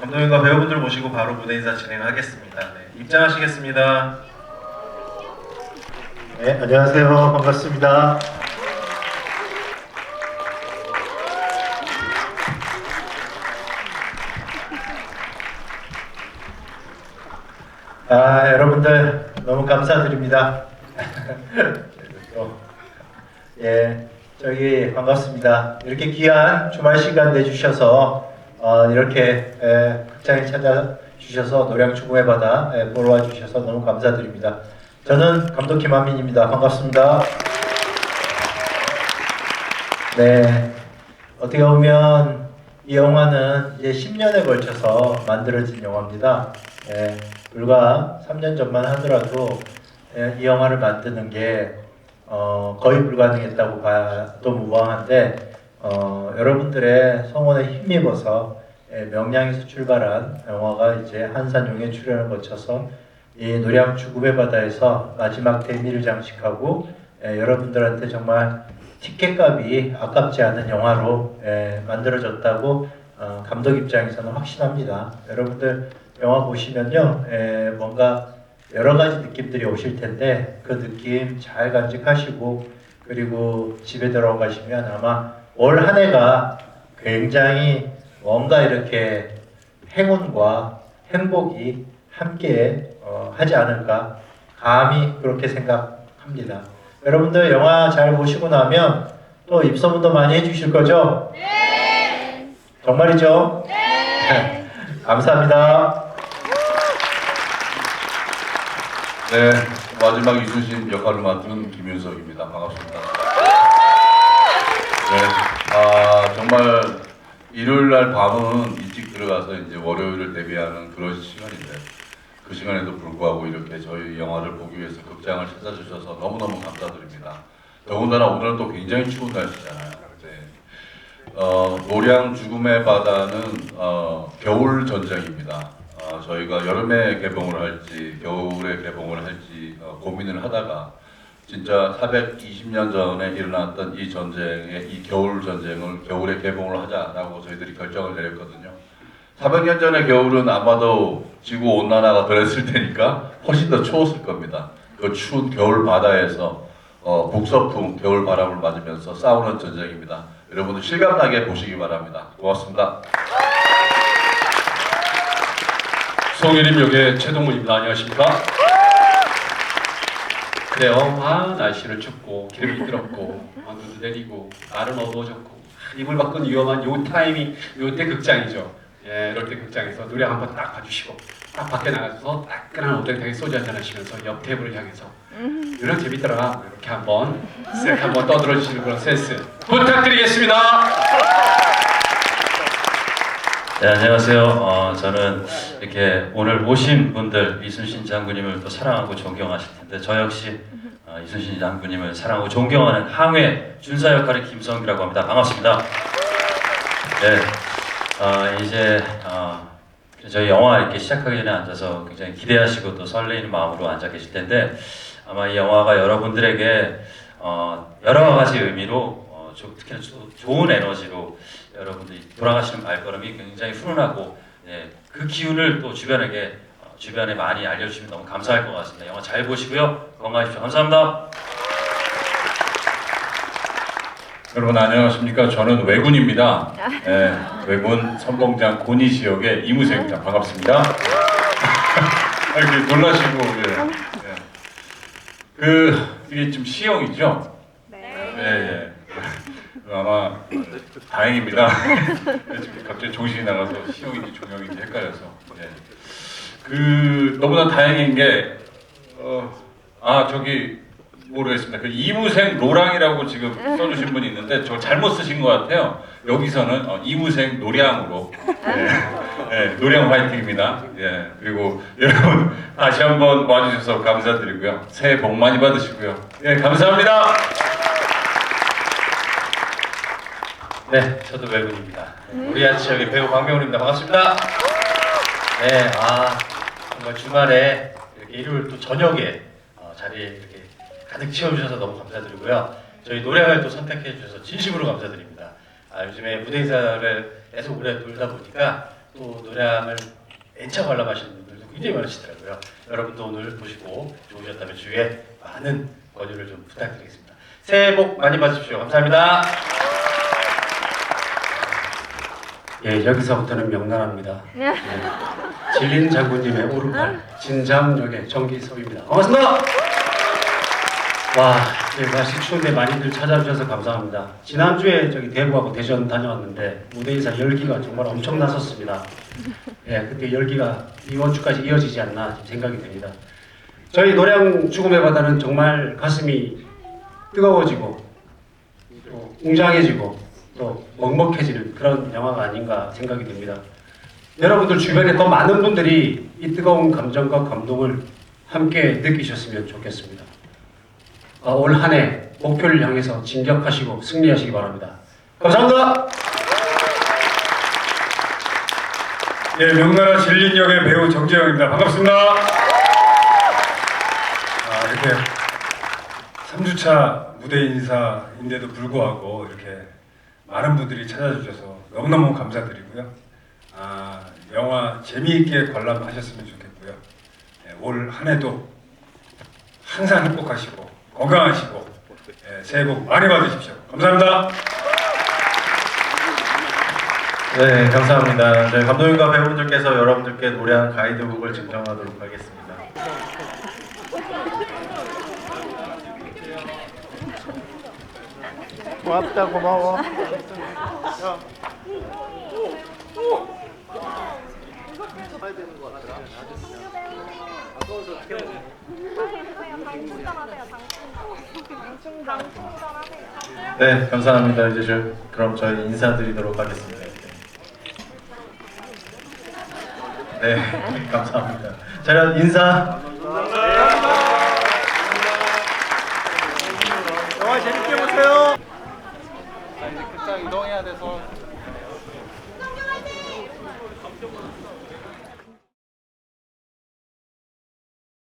감독님과 배우분들 모시고 바로 무대 인사 진행하겠습니다. 네, 입장하시겠습니다. 네, 안녕하세요. 반갑습니다. 아, 여러분들 너무 감사드립니다. 또, 예, 저기 반갑습니다. 이렇게 귀한 주말 시간 내주셔서 어, 이렇게 에, 극장에 찾아주셔서 노량 죽음의 바다 에, 보러 와주셔서 너무 감사드립니다. 저는 감독 김한민입니다. 반갑습니다. 네, 어떻게 보면 이 영화는 이제 10년에 걸쳐서 만들어진 영화입니다. 예, 불과 3년 전만 하더라도 예, 이 영화를 만드는 게 어, 거의 불가능했다고 봐도 무방한데 어, 여러분들의 성원에 힘입어서 예, 명량에서 출발한 영화가 이제 한산용의 출연을 거쳐서 이 노량 죽음의 바다에서 마지막 대미를 장식하고 예, 여러분들한테 정말 티켓값이 아깝지 않은 영화로 예, 만들어졌다고 어, 감독 입장에서는 확신합니다. 여러분들 영화 보시면요, 예, 뭔가 여러 가지 느낌들이 오실 텐데 그 느낌 잘 간직하시고 그리고 집에 들어가시면 아마 올 한 해가 굉장히 뭔가 이렇게 행운과 행복이 함께 어, 하지 않을까 감히 그렇게 생각합니다. 여러분들 영화 잘 보시고 나면 또 입소문도 많이 해주실 거죠? 네. 정말이죠? 네. 감사합니다. 네, 마지막 이순신 역할을 맡은 김윤석입니다. 반갑습니다. 네, 아 정말 일요일 날 밤은 일찍 들어가서 이제 월요일을 대비하는 그런 시간인데 그 시간에도 불구하고 이렇게 저희 영화를 보기 위해서 극장을 찾아주셔서 너무너무 감사드립니다. 더군다나 오늘은 또 굉장히 추운 날씨잖아요. 네. 어, 노량 죽음의 바다는 어, 겨울 전쟁입니다. 어, 저희가 여름에 개봉을 할지 겨울에 개봉을 할지 어, 고민을 하다가 진짜 420년 전에 일어났던 이 전쟁의 이 겨울 전쟁을 겨울에 개봉을 하자라고 저희들이 결정을 내렸거든요. 400년 전의 겨울은 아마도 지구 온난화가 덜했을 테니까 훨씬 더 추웠을 겁니다. 그 추운 겨울 바다에서 어, 북서풍 겨울 바람을 맞으면서 싸우는 전쟁입니다. 여러분들 실감나게 보시기 바랍니다. 고맙습니다. 송혜림 역의 최동문입니다. 안녕하십니까? 그래요. 아 날씨는 춥고 기름이 아, 눈도 내리고 날은 어두워졌고 아, 이불 밖은 위험한 요 타임이 요때 극장이죠. 예, 이럴 때 극장에서 노래 한번 딱 봐주시고 딱 밖에 나가서 따끈한 오뎅탕에 소주 한잔 하시면서 옆 테이블을 향해서 이런 재밌더라 이렇게 한번 쓱 한번 떠들어 주시는 그런 센스 부탁드리겠습니다. 네, 안녕하세요. 어, 저는 이렇게 오늘 오신 분들 이순신 장군님을 또 사랑하고 존경하실 텐데 저 역시 어, 이순신 장군님을 사랑하고 존경하는 항해 준사 역할의 김성기라고 합니다. 반갑습니다. 네, 어, 이제 어, 저희 영화 이렇게 시작하기 전에 앉아서 굉장히 기대하시고 또 설레이는 마음으로 앉아 계실 텐데 아마 이 영화가 여러분들에게 어, 여러 가지 의미로 어, 조- 특히나 조- 좋은 에너지로 여러분들이 돌아가시는 발걸음이 굉장히 훈훈하고 예, 그 기운을 또 주변에게 어, 주변에 많이 알려주시면 너무 감사할 것 같습니다. 영화 잘 보시고요. 건강하십시오. 감사합니다. 여러분 안녕하십니까? 저는 외군입니다. 예, 외군 선봉장 고니 지역의 이무생입니다. 반갑습니다. 이렇게 놀라시고 예, 예. 그 이게 좀 시형이죠? 네. 예, 예. 아마 다행입니다. 갑자기 정신이 나가서 시형인지 종형인지 헷갈려서. 예. 그 너무나 다행인 게 어, 아 저기 모르겠습니다. 그 이무생 로랑이라고 지금 써주신 분이 있는데 저 잘못 쓰신 것 같아요. 여기서는 어, 이무생 노량으로 예, 예, 노량 화이팅입니다. 예, 그리고 여러분 다시 한번 와주셔서 감사드리고요. 새해 복 많이 받으시고요. 예, 감사합니다. 네, 저도 외국입니다. 우리 지역의 배우 박명훈입니다. 반갑습니다. 네, 아 정말 주말에 이렇게 일요일 또 저녁에 어, 자리에 이렇게 가득 채워주셔서 너무 감사드리고요. 저희 노래를 또 선택해 주셔서 진심으로 감사드립니다. 아, 요즘에 무대 인사를 계속 오래 돌다 보니까 또 노래를 애착 관람하시는 분들도 굉장히 많으시더라고요. 여러분도 오늘 보시고 좋으셨다면 주위에 많은 권유를 좀 부탁드리겠습니다. 새해 복 많이 받으십시오. 감사합니다. 예, 여기서부터는 명랑합니다. 예, 진린 장군님의 오른팔 진장역의 정기섭입니다. 반갑습니다. 와, 예, 날씨 추운데 많이들 찾아주셔서 감사합니다. 지난주에 저기 대구하고 대전 다녀왔는데 무대 인사 열기가 정말 엄청났었습니다. 예, 그때 열기가 이번 주까지 이어지지 않나 생각이 됩니다. 저희 노량 죽음의 바다는 정말 가슴이 뜨거워지고 또 웅장해지고 또 먹먹해지는 그런 영화가 아닌가 생각이 됩니다. 여러분들 주변에 더 많은 분들이 이 뜨거운 감정과 감동을 함께 느끼셨으면 좋겠습니다. 어, 올 한 해 목표를 향해서 진격하시고 승리하시기 바랍니다. 감사합니다. 예, 명나라 진린 역의 배우 정재영입니다. 반갑습니다. 아, 이렇게 3주차 무대 인사인데도 불구하고 이렇게 많은 분들이 찾아주셔서 너무너무 감사드리고요. 아, 영화 재미있게 관람하셨으면 좋겠고요. 예, 올한 해도 항상 행복하시고 건강하시고 예, 새해 복 많이 받으십시오. 감사합니다. 네, 감사합니다. 네, 감독님과 배우분들께서 여러분들께 노래한 가이드북을 증정하도록 하겠습니다. 고맙다 고마워. 네, 감사합니다. 이제 저, 그럼 저희 인사드리도록 하겠습니다. 네, 감사합니다. 자료 인사.